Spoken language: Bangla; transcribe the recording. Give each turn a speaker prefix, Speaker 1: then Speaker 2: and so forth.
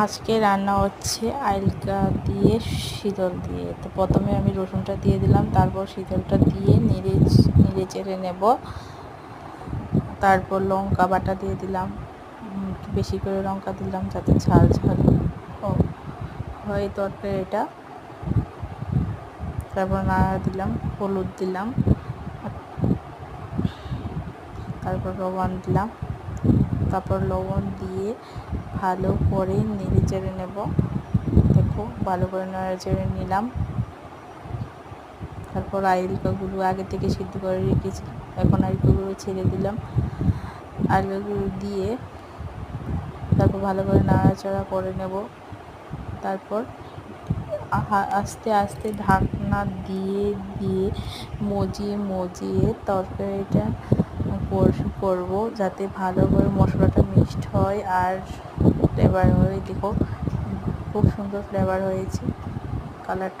Speaker 1: আজকে রান্না হচ্ছে আইলকা দিয়ে শীতল দিয়ে। তো প্রথমে আমি রসুনটা দিয়ে দিলাম, তারপর শীতলটা দিয়ে নেড়ে নেড়ে চেড়ে নেব। তারপর লঙ্কা বাটা দিয়ে দিলাম। বেশি করে লঙ্কা দিলাম যাতে ঝাল ঝাল হয় তরকারিটা তারপর নাড়া দিলাম, হলুদ দিলাম। তারপর লবণ দিলাম। তারপর লবণ দিয়ে ভালো করে নেড়ে চেড়ে নেব। দেখো, ভালো করে নেড়ে চেড়ে নিলাম। তারপর আইলকাগুলো আগে থেকে সিদ্ধ করে রেখেছি এখন আইলকাগুলো ছেড়ে দিলাম। আইলকাগুলো দিয়ে তারপর ভালো করে নাড়াচাড়া করে নেব। তারপর আস্তে আস্তে ঢাকনা দিয়ে দিয়ে মজিয়ে মজিয়ে তরকারিটা করব যাতে ভালো করে মশলাটা মিক্সড হয় আর ফ্লেভার হয় দেখো, খুব সুন্দর ফ্লেভার হয়েছে। কালারটা